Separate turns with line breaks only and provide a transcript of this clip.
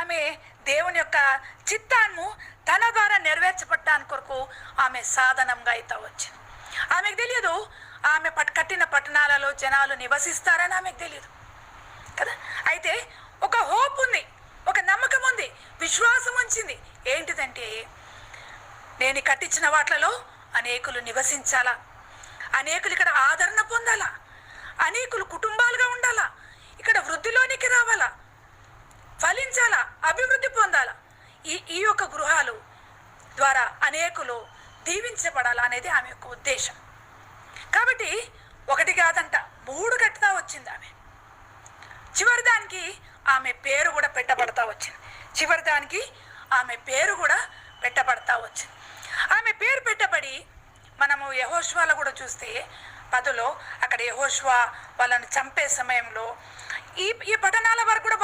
ఆమె దేవుని యొక్క చిత్తాన్ని తన ద్వారా నెరవేర్చబట్టాని కొరకు ఆమె సాధనంగా అయితే వచ్చింది. ఆమెకు తెలియదు ఆమె పట్ కట్టిన పట్టణాలలో జనాలు నివసిస్తారని ఆమెకు తెలియదు. కదా? అయితే ఒక హోప్ ఉంది ఒక నమ్మకం ఉంది విశ్వాసం ఉంచింది. ఏంటిదంటే నేను కట్టించిన వాట్లలో అనేకులు నివసించాలా? అనేకులు ఇక్కడ ఆదరణ పొందాలా? అనేకులు కుటుంబ పెంచాలా అభివృద్ధి పొందాలా? ఈ ఈ యొక్క గృహాలు ద్వారా అనేకులు దీవించబడాలా అనేది ఆమె యొక్క ఉద్దేశం. కాబట్టి ఒకటి కాదంట మూడు కట్టుతా వచ్చింది ఆమె. చివరి దానికి ఆమె పేరు కూడా పెట్టబడతా వచ్చింది. చివరి దానికి ఆమె పేరు కూడా పెట్టబడతా వచ్చింది. ఆమె పేరు పెట్టబడి మనము యహోష్వాలో కూడా చూస్తే పదులో అక్కడ యహోష్వా వాళ్ళని చంపే సమయంలో ఈ ఈ పట్టణాల వరకు కూడా